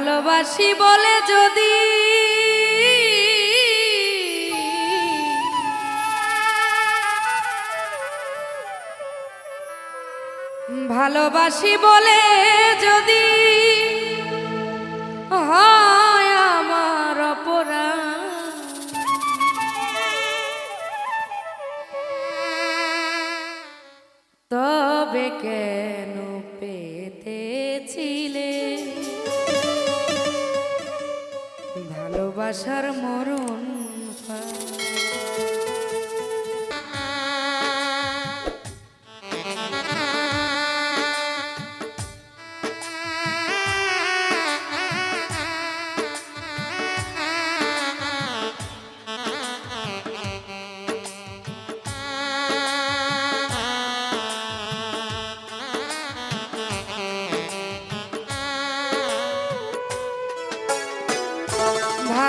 ভালোবাসি বলে যদি ভালোবাসি বলে যদি হয় আমার অপরাধ। তবে কেন পেতেছিলে ভালোবাসার মরণ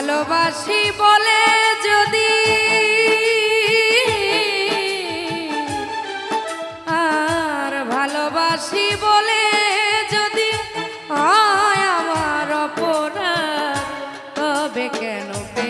ভালোবাসি বলে যদি আর ভালোবাসি বলে যদি হয় আমার অপরাধ তবে কেন পেতেছিলে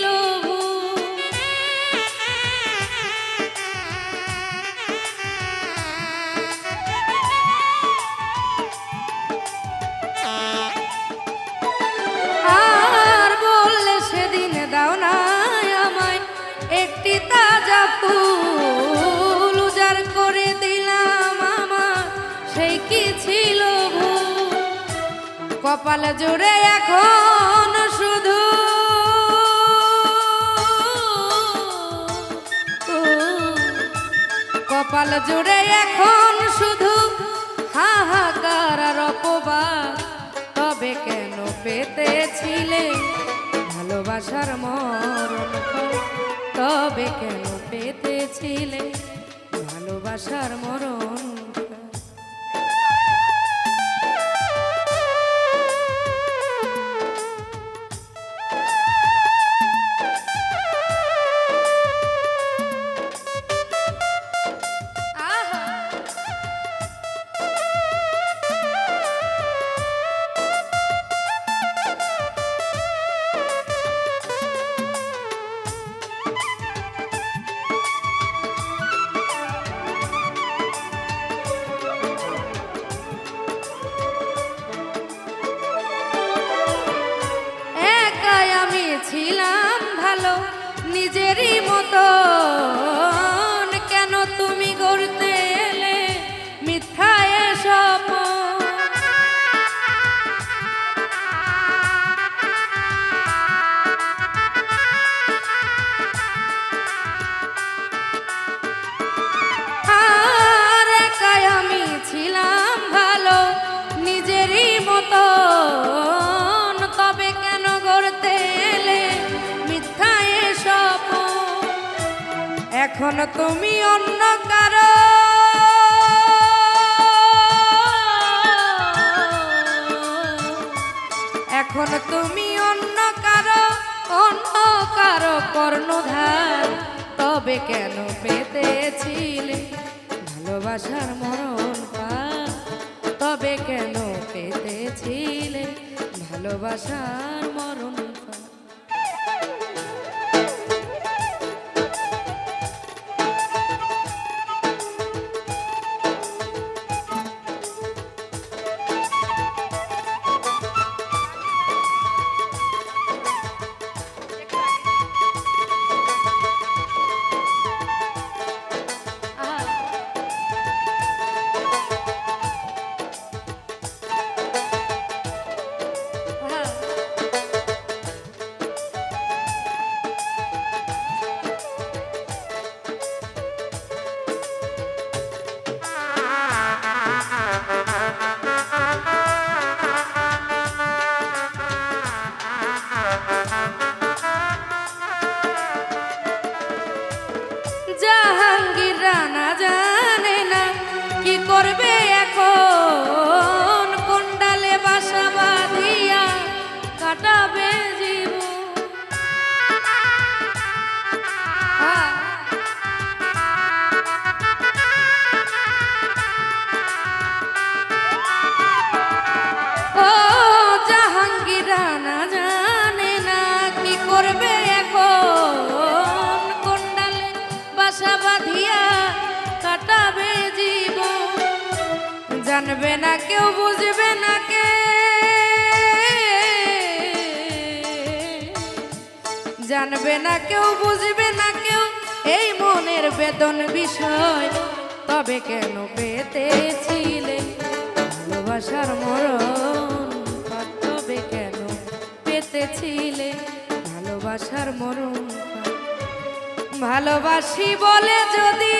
কপাল জুড়ে এখন শুধু কপাল জুড়ে এখন শুধু হাহাকার আর তবে কেন পেতেছিলে ভালোবাসার মরণ? তবে কেন পেতেছিলে ভালোবাসার মরণ? ছিলাম ভালো নিজেরই মতো। এখন তুমি অন্য কারও। এখন তুমি অন্য কারও অন্য কারও কর্ণধার। তবে কেন পেতেছিলে ভালোবাসার মরণ তবে কেন পেতেছিলে ভালোবাসার মরণ জানবে না, কেউ বুঝবে না কে। জানবে না, কেউ বুঝবে না কেউ। এই মনের বেদন বিষয় তবে কেন পেতেছিলে? ভালোবাসার মরণ তবে কেন পেতেছিলে? ভালোবাসার মরণ ভালোবাসি বলে যদি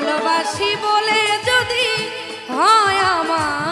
ভালোবাসি বলে যদি হয় আমার